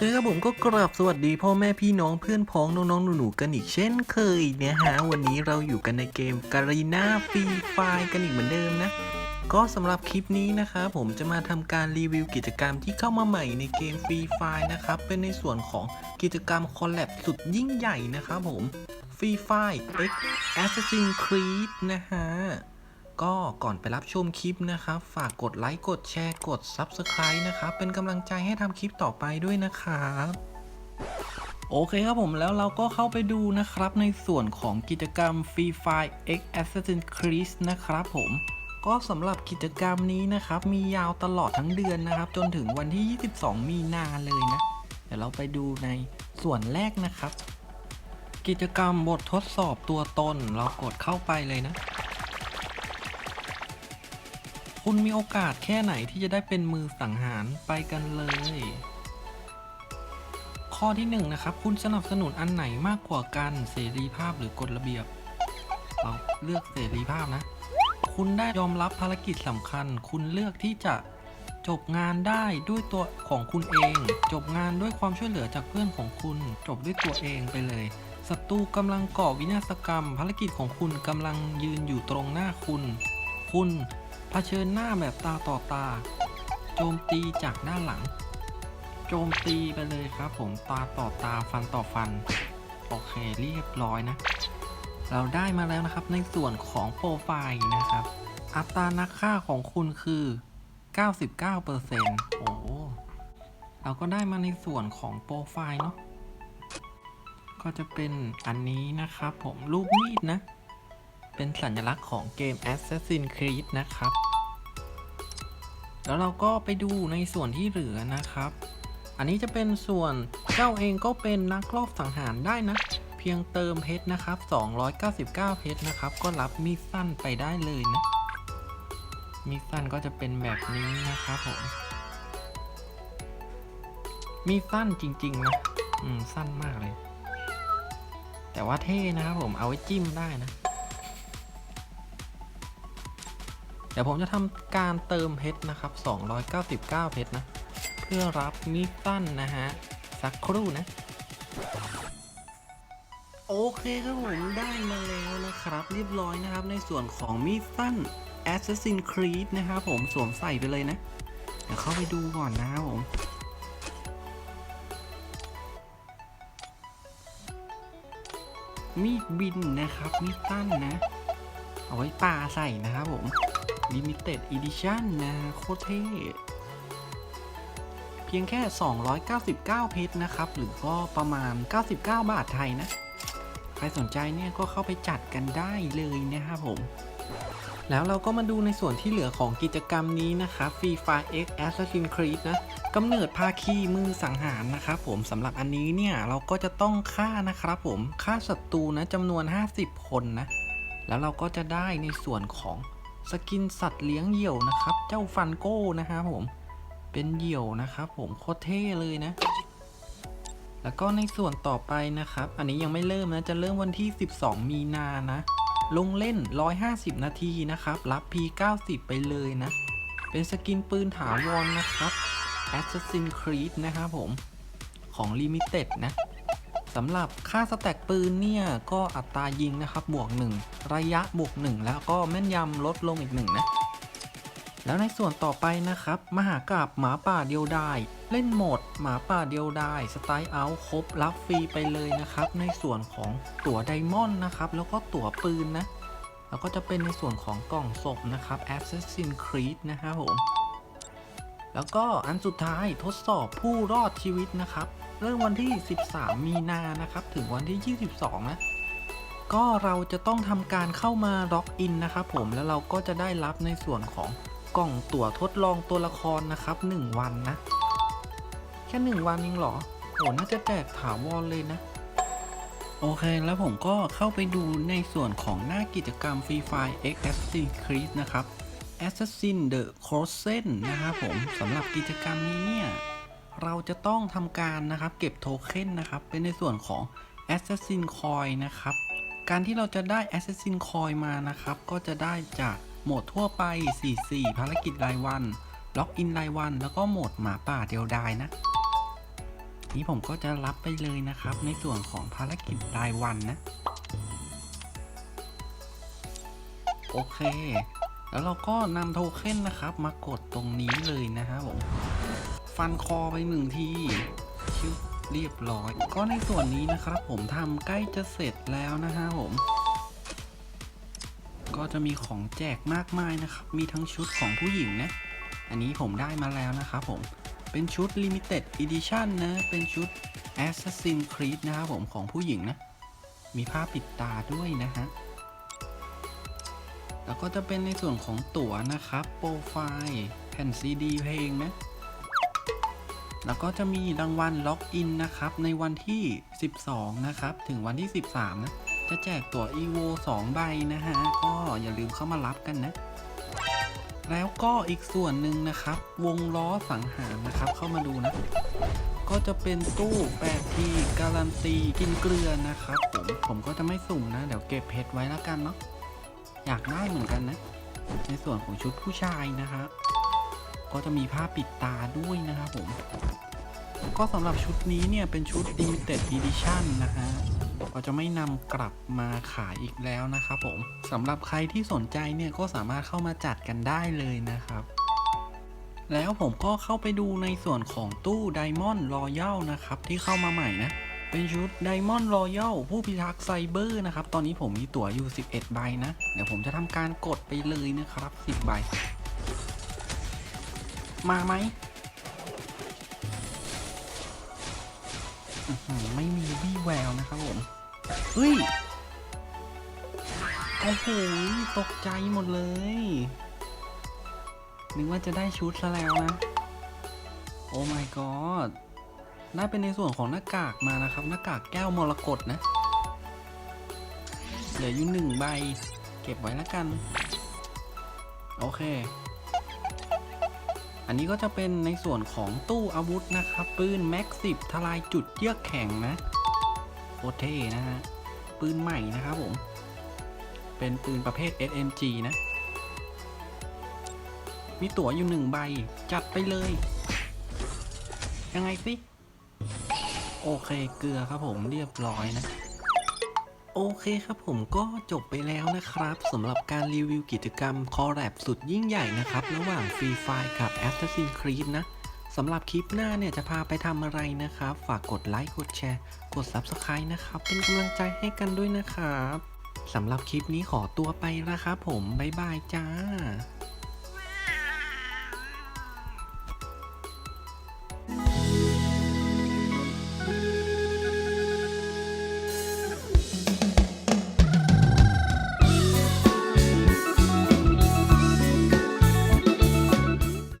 เคครับผมก็กราบสวัสดีพ่อแม่พี่น้องเพื่อนพ้องน้องๆหนูๆกันอีกเช่นเคยนะฮะวันนี้เราอยู่กันในเกมการีนาฟรีไฟกันอีกเหมือนเดิมนะ ก็สำหรับคลิปนี้นะคะผมจะมาทำการรีวิวกิจกรรมที่เข้ามาใหม่ในเกมฟรีไฟนะครับเป็นในส่วนของกิจกรรมคอลแลบสุดยิ่งใหญ่นะครับผมฟรีไฟ X Assassin's Creed นะฮะ ก็ก่อนไปรับชมคลิปนะครับ ฝากกดไลค์กดแชร์กด Subscribe นะครับ เป็นกำลังใจให้ทำคลิปต่อไปด้วยนะครับโอเคครับผมแล้วเราก็เข้าไปดูนะครับในส่วนของกิจกรรม Free Fire X Assassin's Creed นะครับผมก็สำหรับกิจกรรมนี้นะครับ มียาวตลอดทั้งเดือนนะครับ จนถึงวันที่ 22 มีนาเลยนะ เดี๋ยวเราไปดูในส่วนแรกนะครับ กิจกรรมบททดสอบตัวตนเรากดเข้าไปเลยนะ คุณมีโอกาสแค่ไหนที่จะได้เป็นมือสังหารไปกันเลย ข้อที่1นงนะครับ คุณสนับสนุนอันไหนมากกว่ากันเสรีภาพหรือกฎระเบียบ เราเลือกเสรีภาพนะ คุณได้ยอมรับภารกิจสำคัญ คุณเลือกที่จะจบงานได้ด้วยตัวของคุณเอง จบงานด้วยความช่วยเหลือจากเพื่อนของคุณ จบด้วยตัวเองไปเลยศัตรูกำลังก่อวินาศกรรม ภารกิจของคุณกำลังยืนอยู่ตรงหน้าคุณ คุณ เผชิญหน้าแบบตาต่อตา โจมตีจากด้านหลัง โจมตีไปเลยครับผมตาต่อตาฟันต่อฟัน โอเคเรียบร้อยนะ เราได้มาแล้วนะครับในส่วนของโปรไฟล์นะครับ อัตรานักฆ่าของคุณคือ 99%โอ้โหเราก็ได้มาในส่วนของโปรไฟล์เนาะก็จะเป็นอันนี้นะครับผมรูปมีดนะ เป็นสัญลักษณ์ของเกม Assassin's Creed นะครับ แล้วเราก็ไปดูในส่วนที่เหลือนะครับ อันนี้จะเป็นส่วนเจ้าเองก็เป็นนักลอบสังหารได้นะ เพียงเติมเพชรนะครับ 299 เพชรนะครับ ก็รับมีดสั้นไปได้เลยนะ มีดสั้นก็จะเป็นแบบนี้นะครับผม มีดสั้นจริงๆนะ อืม สั้นมากเลย แต่ว่าเท่นะครับผม เอาไว้จิ้มได้นะ ดี๋ยวผมจะทำการเติมเพชรนะครับ 299 เพชรนะ เพื่อรับมีดสั้นนะฮะ สักครู่นะ โอเคครับผมได้มาแล้วนะครับ เรียบร้อยนะครับ ในส่วนของมีดสั้น Assassin's Creed นะครับผมสวมใส่ไปเลยนะ เดี๋ยวเข้าไปดูก่อนนะครับผมมีดบินนะครับมีดสั้นนะ เอาไว้ปาใส่นะครับผม Limited Edition นะโคตรเท่เพียงแค่ 299 เพชรนะครับ หรือก็ประมาณ 99 บาทไทยนะ ใครสนใจเนี่ยก็เข้าไปจัดกันได้เลยนะครับผม แล้วเราก็มาดูในส่วนที่เหลือของกิจกรรมนี้นะครับ Free Fire X Assassin's Creed นะกำเนิดภาคีมือสังหารนะครับผมสำหรับอันนี้เนี่ยเราก็จะต้องฆ่านะครับผมฆ่าศัตรูนะจำนวน 50 คนนะ แล้วเราก็จะได้ในส่วนของ สกินสัตว์เลี้ยงเหยี่ยวนะครับ เจ้าฟันโก้นะครับผม เป็นเหยี่ยวนะครับผมโคตรเท่เลยนะ แล้วก็ในส่วนต่อไปนะครับ อันนี้ยังไม่เริ่มนะ จะเริ่มวันที่ 12 มีนานะ ลงเล่น 150 นาทีนะครับ รับ P90 ไปเลยนะ เป็นสกินปืนถาวรนะครับ Assassin's Creed นะครับผม ของ Limited นะ สำหรับค่าสแต็กปืนเนี่ย ก็อัตรายิงนะครับบวก 1 ระยะบวก 1 แล้วก็แม่นยำลดลงอีก 1 นะ แล้วในส่วนต่อไปนะครับ มหากราบหมาป่าเดียวดายเล่นโหมดหมาป่าเดียวดายสไตล์เอาครบรับฟรีไปเลยนะครับ ในส่วนของตั๋วไดมอนด์นะครับ แล้วก็ตั๋วปืนนะ แล้วก็จะเป็นในส่วนของกล่องศพนะครับ Assassin's Creed นะครับผมแล้วก็อันสุดท้ายทดสอบผู้รอดชีวิตนะครับ เริ่มวันที่ 13 มีนานะครับ ถึงวันที่ 22 นะ ก็เราจะต้องทำการเข้ามาล็อกอินนะครับผมแล้วเราก็จะได้รับในส่วนของกล่องตั๋วทดลองตัวละครนะครับ 1 วันนะ แค่ 1 วันเองเหรอโหน่าจะแจกถาวรเลยนะ โอเคแล้วผมก็เข้าไปดูในส่วนของหน้ากิจกรรม Free Fire X Assassin's Creed นะครับ Assassin the Crossen นะครับผมสำหรับกิจกรรมนี้เนี่ย เราจะต้องทำการนะครับเก็บโทเค็นนะครับ เป็นในส่วนของ Assassin Coin นะครับ การที่เราจะได้ Assassin Coin มานะครับ ก็จะได้จากโหมดทั่วไป 44 ภารกิจรายวัน ล็อกอินรายวัน แล้วก็โหมดหมาป่าเดียวดายนะ นี้ผมก็จะรับไปเลยนะครับ ในส่วนของภารกิจรายวันนะ โอเค แล้วเราก็นำโทเค็นนะครับ มากดตรงนี้เลยนะฮะผม ฟันคอไปหนึ่งทีชิวเรียบร้อย ก็ในส่วนนี้นะครับผมทำใกล้จะเสร็จแล้วนะฮะผม ก็จะมีของแจกมากมายนะครับ มีทั้งชุดของผู้หญิงนะ อันนี้ผมได้มาแล้วนะครับผม เป็นชุด Limited Edition นะ เป็นชุด Assassin Creed นะครับผมของผู้หญิงนะ มีผ้าปิดตาด้วยนะฮะแล้วก็จะเป็นในส่วนของตั๋วนะครับ โปรไฟล์ แผ่นซีดีเพลงนะ แล้วก็จะมีรางวัลล็อกอินนะครับ ในวันที่ 12 นะครับ ถึงวันที่ 13 นะ จะแจกตั๋ว EVO 2 ใบนะฮะ ก็อย่าลืมเข้ามารับกันนะ แล้วก็อีกส่วนหนึ่งนะครับ วงล้อสังหารนะครับ เข้ามาดูนะ ก็จะเป็นตู้8ทีการันตีกินเกลือนะครับผม ผมก็จะไม่สุ่มนะ เดี๋ยวเก็บเพชรไว้แล้วกันเนาะ อยากได้เหมือนกันนะ ในส่วนของชุดผู้ชายนะครับก็จะมีผ้าปิดตาด้วยนะครับผม ก็สำหรับชุดนี้เนี่ย เป็นชุด Limited Edition นะฮะก็จะไม่นำกลับมาขายอีกแล้วนะครับผมสำหรับใครที่สนใจเนี่ย ก็สามารถเข้ามาจัดกันได้เลยนะครับ แล้วผมก็เข้าไปดูในส่วนของตู้ Diamond Royal นะครับ ที่เข้ามาใหม่นะ เป็นชุด Diamond Royal ผู้พิทักษ์ไซเบอร์นะครับ ตอนนี้ผมมีตั๋วอยู่ 11 ใบนะ เดี๋ยวผมจะทำการกดไปเลยนะครับ 10 ใบ มาไหม ไม่มีวี่แววนะครับผม เฮ้ย โอ้โห ตกใจหมดเลย นึกว่าจะได้ชุดซะแล้วนะ โอ้ my god ได้เป็นในส่วนของหน้ากากมานะครับ หน้ากากแก้วมรกตนะ เหลืออยู่หนึ่งใบ เก็บไว้แล้วกัน โอเค อันนี้ก็จะเป็นในส่วนของตู้อาวุธนะครับ ปืนแม็กซิบทลายจุดเยือกแข็งนะโคตรเท่นะฮะปืนใหม่นะครับผม เป็นปืนประเภท SMG นะ มีตั๋วอยู่หนึ่งใบ จัดไปเลย ยังไงสิ โอเคเกลือครับผมเรียบร้อยนะ โอเคครับผมก็จบไปแล้วนะครับสำหรับการรีวิวกิจกรรมคอแรบสุดยิ่งใหญ่นะครับ ระหว่าง Free Fire กับ Assassin's Creed นะสำหรับคลิปหน้าเนี่ยจะพาไปทำอะไรนะครับ ฝากกดไลค์กดแชร์ กด Subscribe นะครับ เป็นกำลังใจให้กันด้วยนะครับสำหรับคลิปนี้ขอตัวไปแล้วครับผม บ๊ายบายจ้า